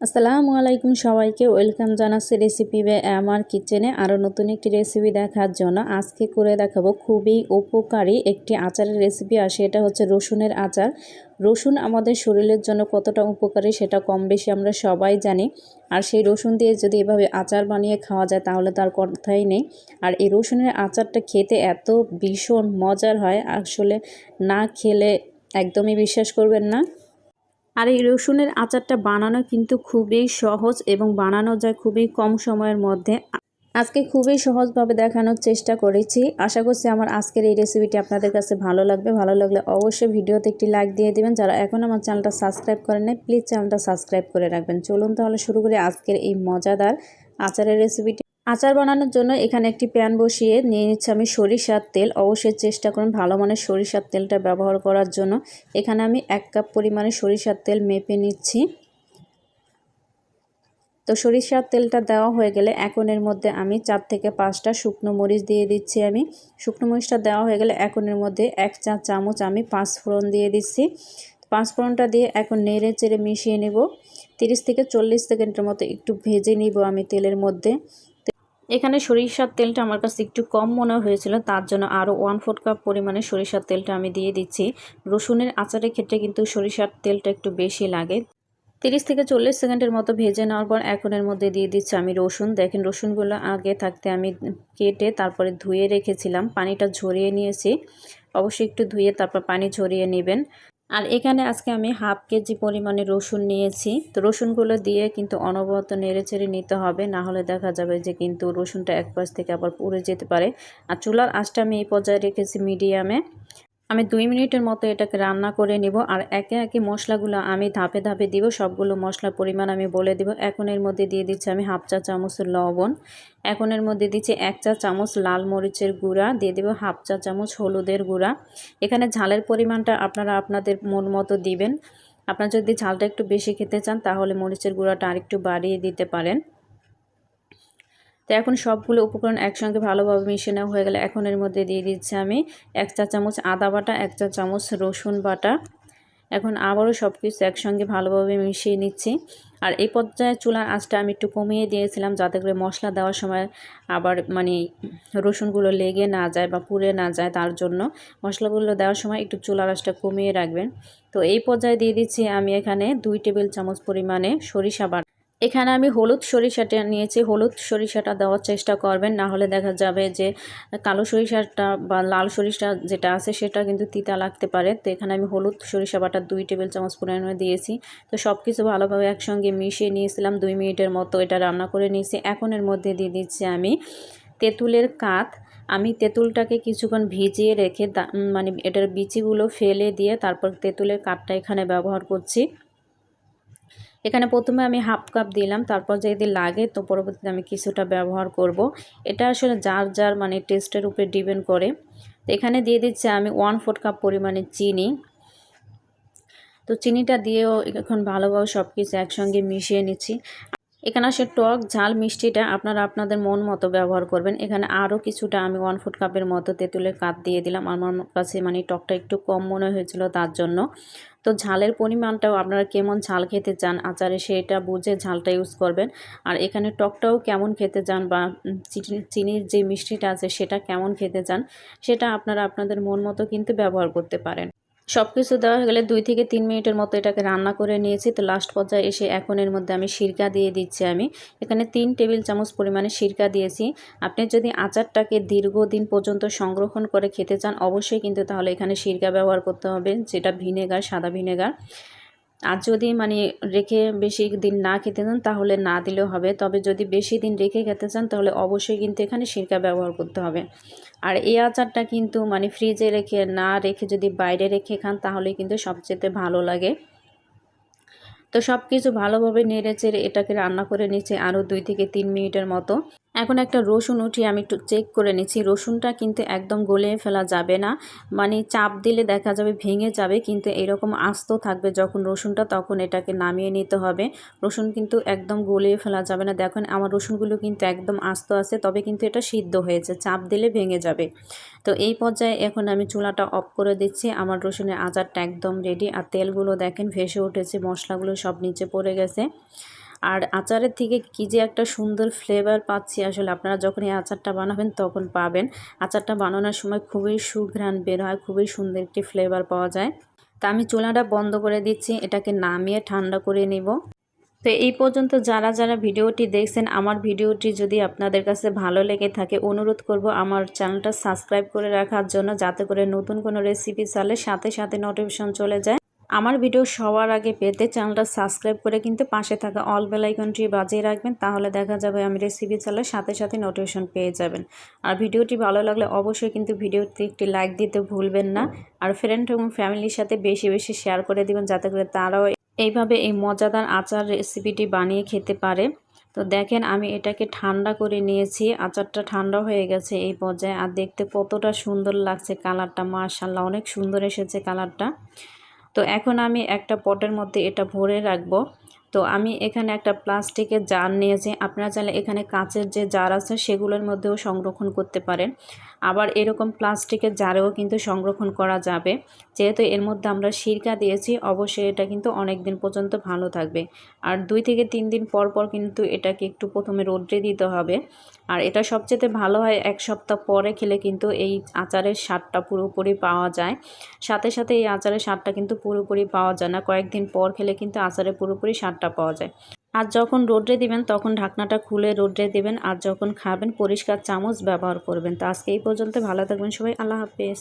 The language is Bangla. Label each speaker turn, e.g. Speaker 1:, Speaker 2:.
Speaker 1: আসসালামু আলাইকুম সবাইকে, ওয়েলকাম জানাচ্ছি রেসিপি বে আমার কিচেনে আরও নতুন একটি রেসিপি দেখার জন্য। আজকে করে দেখাবো খুবই উপকারী একটি আচারের রেসিপি, আর সেটা হচ্ছে রসুনের আচার। রসুন আমাদের শরীরের জন্য কতটা উপকারী সেটা কম বেশি আমরা সবাই জানি। আর সেই রসুন দিয়ে যদি এভাবে আচার বানিয়ে খাওয়া যায় তাহলে তার কথাই নেই। আর এই রসুনের আচারটা খেতে এত ভীষণ মজার হয়, আসলে না খেলে একদমই বিশ্বাস করবেন না। আর এই রসুনের আচারটা বানানো কিন্তু খুবই সহজ এবং বানানো যায় খুবই কম সময়ের মধ্যে। আজকে খুবই সহজভাবে দেখানোর চেষ্টা করেছি। আশা করছি আমার আজকের এই রেসিপিটি আপনাদের কাছে ভালো লাগবে। ভালো লাগলে অবশ্যই ভিডিওতে একটি লাইক দিয়ে দিবেন। যারা এখন আমার চ্যানেলটা সাবস্ক্রাইব করেন নাই প্লিজ চ্যানেলটা সাবস্ক্রাইব করে রাখবেন। চলুন তাহলে শুরু করি আজকের এই মজাদার আচারের রেসিপিটি আচার বানানোর জন্য এখানে একটি প্যান বসিয়ে নিয়ে নিচ্ছি আমি সরিষার তেল। অবশ্যই চেষ্টা করুন ভালো মানের সরিষার তেলটা ব্যবহার করার জন্য। এখানে আমি এক কাপ পরিমাণে সরিষার তেল মেপে নিচ্ছি। তো সরিষার তেলটা দেওয়া হয়ে গেলে এখন এর মধ্যে আমি চার থেকে পাঁচটা শুকনো মরিচ দিয়ে দিচ্ছি আমি। শুকনো মরিচটা দেওয়া হয়ে গেলে এখন এর মধ্যে এক চা চামচ আমি পাঁচ ফোড়ন দিয়ে দিচ্ছি। পাঁচ ফোড়নটা দিয়ে এখন নেড়ে চেড়ে মিশিয়ে নেব। তিরিশ থেকে চল্লিশ সেকেন্ডের মতো একটু ভেজে নিব আমি তেলের মধ্যে। এখানে সরিষার তেলটা আমার কাছে একটু কম মনে হয়েছিল, তার জন্য আরও ওয়ান ফোর কাপ পরিমাণে সরিষার তেলটা আমি দিয়ে দিচ্ছি। রসুনের আচারের ক্ষেত্রে কিন্তু সরিষার তেলটা একটু বেশি লাগে। তিরিশ থেকে চল্লিশ সেকেন্ডের মতো ভেজে নেওয়ার পর এখন এর মধ্যে দিয়ে দিচ্ছি আমি রসুন। দেখেন, রসুনগুলো আগে থাকতে আমি কেটে তারপরে ধুয়ে রেখেছিলাম। পানিটা ঝরিয়ে নিয়েছি। অবশ্যই একটু ধুয়ে তারপর পানি ঝরিয়ে নেবেন। আর এখানে আজকে আমি হাফ কেজি পরিমাণে রসুন নিয়েছি। তো রসুনগুলো দিয়ে কিন্তু অনবরত নেড়েচেড়ে নিতে হবে, না হলে দেখা যাবে যে কিন্তু রসুনটা এক পাশ থেকে আবার পুড়ে যেতে পারে। আর চুলার আঁচটা আমি এই পর্যায়ে রেখেছি মিডিয়ামে। আমি দুই মিনিটের মতো এটাকে রান্না করে নিব আর একে একে মশলাগুলো আমি ধাপে ধাপে দিব, সবগুলো মশলার পরিমাণ আমি বলে দিব। এখন এর মধ্যে দিয়ে দিচ্ছি আমি হাফ চা চামচ লবণ, এখন এর মধ্যে দিচ্ছি এক চা চামচ লাল মরিচের গুঁড়া, দিয়ে দেবো হাফ চা চামচ হলুদের গুঁড়া। এখানে ঝালের পরিমাণটা আপনারা আপনাদের মন মতো দিবেন। আপনারা যদি ঝালটা একটু বেশি খেতে চান তাহলে মরিচের গুঁড়াটা আরেকটু বাড়িয়ে দিতে পারেন। তো এখন সবগুলো উপকরণ একসঙ্গে ভালোভাবে মিশিয়ে নেওয়া হয়ে গেলে এখন এর মধ্যে দিয়ে দিচ্ছি আমি এক চা চামচ আদা বাটা, এক চা চামচ রসুন বাটা। এখন আবারও সব কিছু একসঙ্গে ভালোভাবে মিশিয়ে নিচ্ছি। আর এই পর্যায়ে চুলার আঁচটা আমি একটু কমিয়ে দিয়েছিলাম যাতে করে মশলা দেওয়ার সময় আবার মানে রসুনগুলো লেগে না যায় বা পুড়ে না যায় তার জন্য মশলাগুলো দেওয়ার সময় একটু চুলার আঁচটা কমিয়ে রাখবেন। তো এই পর্যায়ে দিয়ে দিচ্ছি আমি এখানে দুই টেবিল চামচ পরিমাণে সরিষা বাটা। এখানে আমি হলুদ সরিষাটা নিয়েছি, হলুদ সরিষাটা দেওয়ার চেষ্টা করবেন, না হলে দেখা যাবে যে কালো সরিষাটা বা লাল সরিষা যেটা আছে সেটা কিন্তু তিতা লাগতে পারে। তো এখানে আমি হলুদ সরিষা বাটা দুই টেবিল চামচ পরিমাণে দিয়েছি। তো সব কিছু ভালোভাবে একসঙ্গে মিশিয়ে নিয়েছিলাম, দুই মিনিটের মতো এটা রান্না করে নিয়েছি। এখন এর মধ্যে দিয়ে দিচ্ছি আমি তেঁতুলের কাত। আমি তেঁতুলটাকে কিছুক্ষণ ভিজিয়ে রেখে মানে এটার বিচিগুলো ফেলে দিয়ে তারপর তেঁতুলের কাঠটা এখানে ব্যবহার করছি। এখানে প্রথমে আমি হাফ কাপ দিলাম, তারপর যদি লাগে তো পরবর্তীতে আমি কিছুটা ব্যবহার করব। এটা আসলে যার যার মানে টেস্টের উপরে ডিপেন্ড করে। তো এখানে দিয়ে দিচ্ছি আমি ওয়ান ফোর কাপ পরিমাণে চিনি। তো চিনিটা দিয়েও এখন ভালোভাবে সব কিছু একসঙ্গে মিশিয়ে নিচ্ছি। এখানে আসে টক, ঝাল, মিষ্টিটা আপনারা আপনাদের মন মতো ব্যবহার করবেন। এখানে আরও কিছুটা আমি ওয়ান ফুট কাপের মতো তেঁতুলের কাপ দিয়ে দিলাম। আমার কাছে মানে টকটা একটু কম মনে হয়েছিল তার জন্য। তো ঝালের পরিমাণটাও আপনারা কেমন ঝাল খেতে চান আচারে সেটা বুঝে ঝালটা ইউজ করবেন। আর এখানে টকটাও কেমন খেতে চান বা চিনির যে মিষ্টিটা আছে সেটা কেমন খেতে চান সেটা আপনারা আপনাদের মন মতো কিন্তু ব্যবহার করতে পারেন। সব কিছু দেওয়া হয়ে গেলে দুই থেকে তিন মিনিটের মতো এটাকে রান্না করে নিয়েছি। তো লাস্ট পর্যায়ে এসে এখন এর মধ্যে আমি সিরকা দিয়ে দিচ্ছি আমি। এখানে তিন টেবিল চামচ পরিমাণে সিরকা দিয়েছি। আপনি যদি আচারটাকে দীর্ঘদিন পর্যন্ত সংরক্ষণ করে খেতে চান, অবশ্যই কিন্তু তাহলে এখানে সিরকা ব্যবহার করতে হবে, যেটা ভিনেগার, সাদা ভিনেগার। আর যদি মানে রেখে বেশি দিন না খেতে চান, তাহলে না দিলেও হবে। তবে যদি বেশি দিন রেখে খেতে চান, তাহলে অবশ্যই কিন্তু এখানে সিরকা ব্যবহার করতে হবে। আর এই আচারটা কিন্তু মানে ফ্রিজে রেখে না রেখে যদি বাইরে রেখে খান, তাহলে কিন্তু সবচেয়ে ভালো লাগে। তো সব কিছু ভালোভাবে নেড়ে চেড়ে এটাকে রান্না করে নিচ্ছে আরও দুই থেকে তিন মিনিটের মতো। এখন একটা রসুন উঠিয়ে আমি একটু চেক করে নিচ্ছি। রসুনটা কিন্তু একদম গলে ফেলা যাবে না। মানে চাপ দিলে দেখা যাবে ভেঙে যাবে, কিন্তু এরকম আস্ত থাকবে যখন রসুনটা, তখন এটাকে নামিয়ে নিতে হবে। রসুন কিন্তু একদম গলে ফেলা যাবে না। দেখুন, আমার রসুনগুলো কিন্তু একদম আস্ত আছে, তবে কিন্তু এটা সিদ্ধ হয়েছে, চাপ দিলে ভেঙে যাবে। তো এই পর্যায়ে এখন আমি চুলাটা অফ করে দিচ্ছি। আমার রসুনের আচারটা একদম রেডি আর তেলগুলো দেখেন ভেসে উঠেছে, মশলাগুলো সব নিচে পড়ে গেছে। আর আচারের থেকে কী যে একটা সুন্দর ফ্লেভার পাচ্ছি আসলে আপনারা যখন এই আচারটা বানাবেন তখন পাবেন। আচারটা বানানোর সময় খুবই সুঘ্রাণ বের হয়, খুবই সুন্দর একটি ফ্লেভার পাওয়া যায়। তা আমি চুলাটা বন্ধ করে দিচ্ছি, এটাকে নামিয়ে ঠান্ডা করে নিব। তো এই পর্যন্ত যারা যারা ভিডিওটি দেখছেন, আমার ভিডিওটি যদি আপনাদের কাছে ভালো লেগে থাকে, অনুরোধ করব আমার চ্যানেলটা সাবস্ক্রাইব করে রাখার জন্য, যাতে করে নতুন কোনো রেসিপি চালে সাথে সাথে নোটিফিকেশন চলে যায়। আমার ভিডিও সবার আগে পেতে চ্যানেলটা সাবস্ক্রাইব করে কিন্তু পাশে থাকা অল বেল আইকনটি বাজিয়ে রাখবেন, তাহলে দেখা যাবে আমি রেসিপি চালে সাথে সাথে নোটিফিকেশন পেয়ে যাবেন। আর ভিডিওটি ভালো লাগলে অবশ্যই কিন্তু ভিডিওতে একটি লাইক দিতে ভুলবেন না। আর ফ্রেন্ড এবং ফ্যামিলির সাথে বেশি বেশি শেয়ার করে দিবেন, যাতে করে তারাও এইভাবে এই মজাদার আচার রেসিপিটি বানিয়ে খেতে পারে। তো দেখেন, আমি এটাকে ঠান্ডা করে নিয়েছি, আচারটা ঠান্ডা হয়ে গেছে এই পর্যায়ে। আর দেখতে কতটা সুন্দর লাগছে কালারটা মার্শাল্লাহ অনেক সুন্দর এসেছে কালারটা তো এখন আমি একটা পটের মধ্যে এটা ভরে রাখব। তো আমি এখানে একটা প্লাস্টিকের জার নিয়েছি। আপনারা চাইলে এখানে কাঁচের যে জার আছে সেগুলোর মধ্যেও সংরক্ষণ করতে পারেন। আবার এরকম প্লাস্টিকের জারেও কিন্তু সংরক্ষণ করা যাবে। যেহেতু এর মধ্যে আমরা সিরকা দিয়েছি, অবশ্যই এটা কিন্তু অনেক দিন পর্যন্ত ভালো থাকবে। আর দুই থেকে তিন দিন পর পর কিন্তু এটাকে একটু প্রথমে রোদ্রে দিতে হবে। আর এটা সবচেয়ে ভালো হয় এক সপ্তাহ পরে খেলে কিন্তু এই আচারের স্বাদটা পুরোপুরি পাওয়া যায়। সাথে সাথে এই আচারের স্বাদটা কিন্তু পুরোপুরি পাওয়া যায় না। কয়েকদিন পর খেলে কিন্তু আচারের পুরোপুরি স্বাদটা পাওয়া যায়। আর যখন রোদ্রে দিবেন, তখন ঢাকনাটা খুলে রোদ্রে দিবেন আর যখন খাবেন, পরিষ্কার চামচ ব্যবহার করবেন। তো আজকে এই পর্যন্ত ভালো থাকবেন সবাই। আল্লাহ হাফেজ।